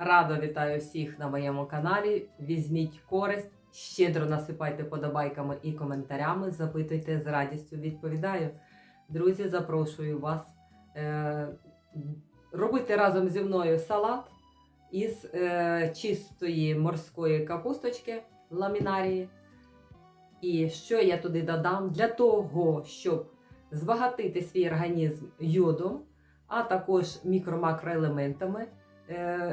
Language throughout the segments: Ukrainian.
Радо вітаю всіх на моєму каналі. Візьміть користь, щедро насипайте подобайками і коментарями. Запитуйте з радістю відповідаю. Друзі, запрошую вас е, робити разом зі мною салат із е, чистої морської капусточки ламінарії. І що я туди додам для того, щоб збагатити свій організм йодом, а також мікро-макроелементами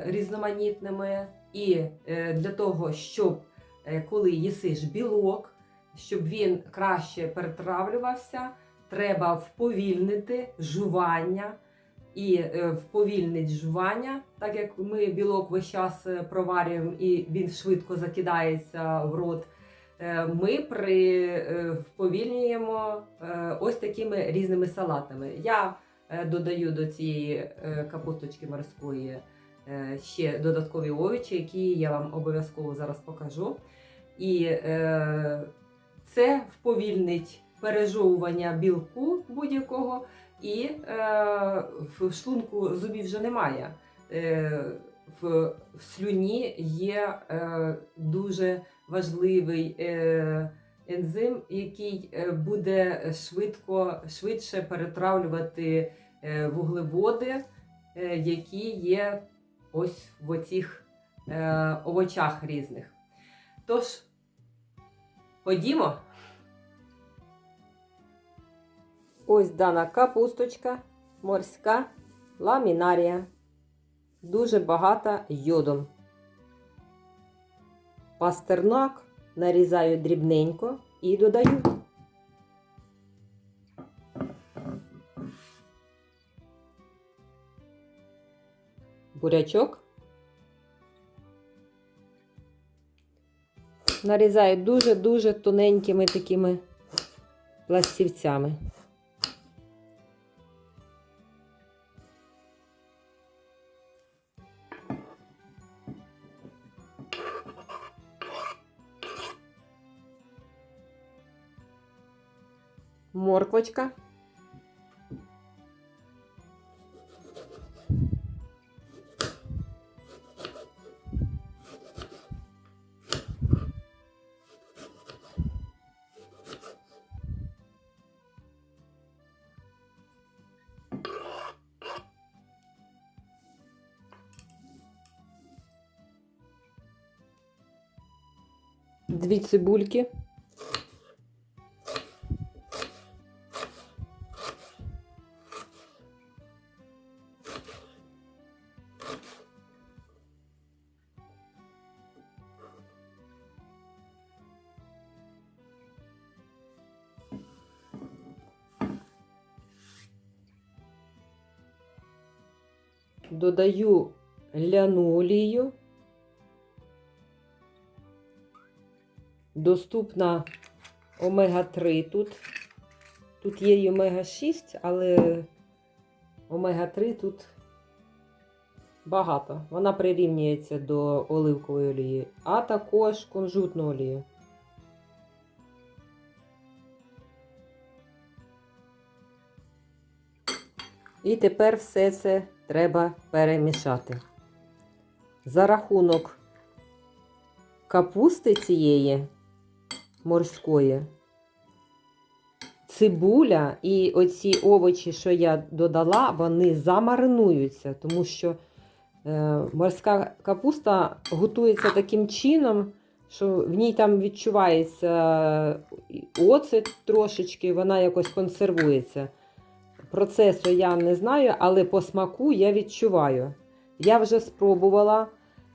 різноманітними, і е, для того, щоб е, коли їсиш білок, щоб він краще перетравлювався, треба вповільнити жування. І е, вповільнить жування, так як ми білок весь час е, проварюємо і він швидко закидається в рот. Е, Ми при е, вповільнюємо е, ось такими різними салатами. Я е, додаю до цієї е, капусточки морської е, ще додаткові овочі, які я вам обов'язково зараз покажу. І е, це вповільнить пережовування білку будь-якого, і е, в шлунку зубів вже немає. Е, в, слюні є е, дуже важливий е, ензим, який е, буде швидко, швидше перетравлювати е, вуглеводи, е, які є ось в оцих е, овочах різних. Тож, ходімо. Ось дана капусточка морська ламінарія. Дуже багата йодом. Пастернак нарізаю дрібненько і додаю. Бурячок. Нарізаю дуже-дуже тоненькими такими пластівцями. морквочка. Дві цибульки. Додаю ляну олію. Доступна омега-3 тут. Тут є і омега-6, але омега-3 тут багато. Вона прирівнюється до оливкової олії, а також кунжутну олію. І тепер все це треба перемішати. За рахунок капусти цієї морської, цибуля і оці овочі, що я додала, вони замаринуються, тому що е, морська капуста готується таким чином, що в ній там відчувається оцет трошечки, вона якось консервується. Процесу я не знаю, але по смаку я відчуваю. Я вже спробувала.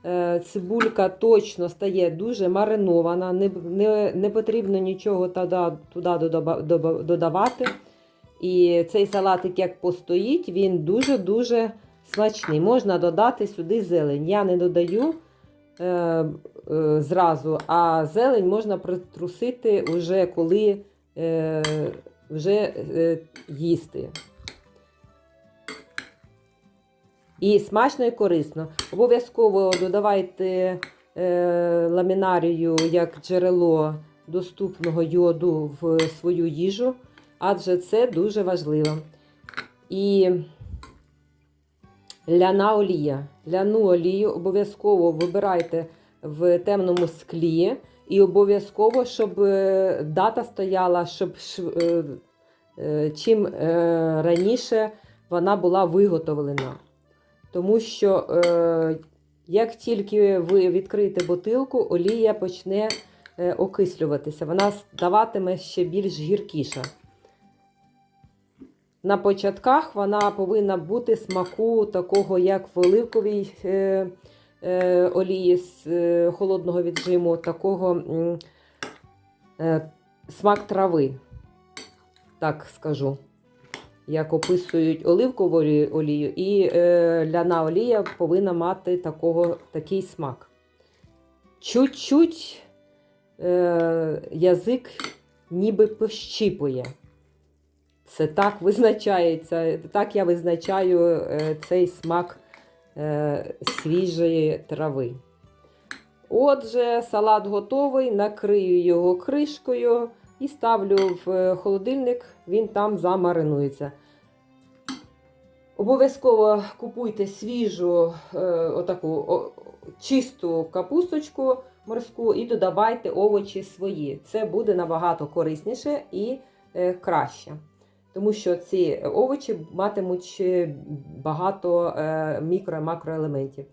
Е, Цибулька точно стає дуже маринована, не, не, не потрібно нічого туди, туди додавати. І цей салатик, як постоїть, він дуже-дуже смачний. Можна додати сюди зелень. Я не додаю е, е, зразу, а зелень можна притрусити уже коли е, вже е, їсти. І смачно і корисно. Обов'язково додавайте е, ламінарію як джерело доступного йоду в свою їжу, адже це дуже важливо. І Ляна олія. Ляну олію обов'язково вибирайте в темному склі. І обов'язково, щоб е, дата стояла, щоб е, е, чим раніше вона була виготовлена. Тому що е, як тільки ви відкриєте бутилку, олія почне е, окислюватися. Вона ставатиме ще більш гіркіша. На початках вона повинна бути смаку такого, як в оливковій е, е, олії з е, холодного віджиму, такого е, смак трави, так скажу. Як описують оливкову олію, і е, ляна олія повинна мати такого, такий смак. Чуть-чуть е, язик ніби пощіпує. Це так визначається, так я визначаю е, цей смак е, свіжої трави. Отже, салат готовий, накрию його кришкою і ставлю в е, холодильник, він там замаринується. Обов'язково купуйте свіжу, е, отаку чисту капусточку морську і додавайте овочі свої. Це буде набагато корисніше і е, краще. Тому що ці овочі матимуть багато мікро і макроелементів.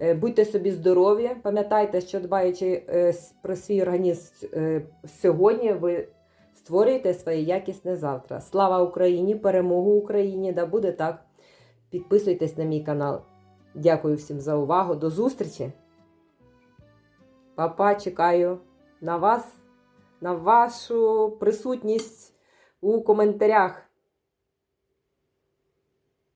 Е, Будьте собі здорові, пам'ятайте, що дбаючи е, про свій організм е, сьогодні, ви створюєте своє якісне завтра. Слава Україні! Перемогу Україні! Да буде так. Підписуйтесь на мій канал. Дякую всім за увагу. До зустрічі! Папа, чекаю на вас, на вашу присутність у коментарях.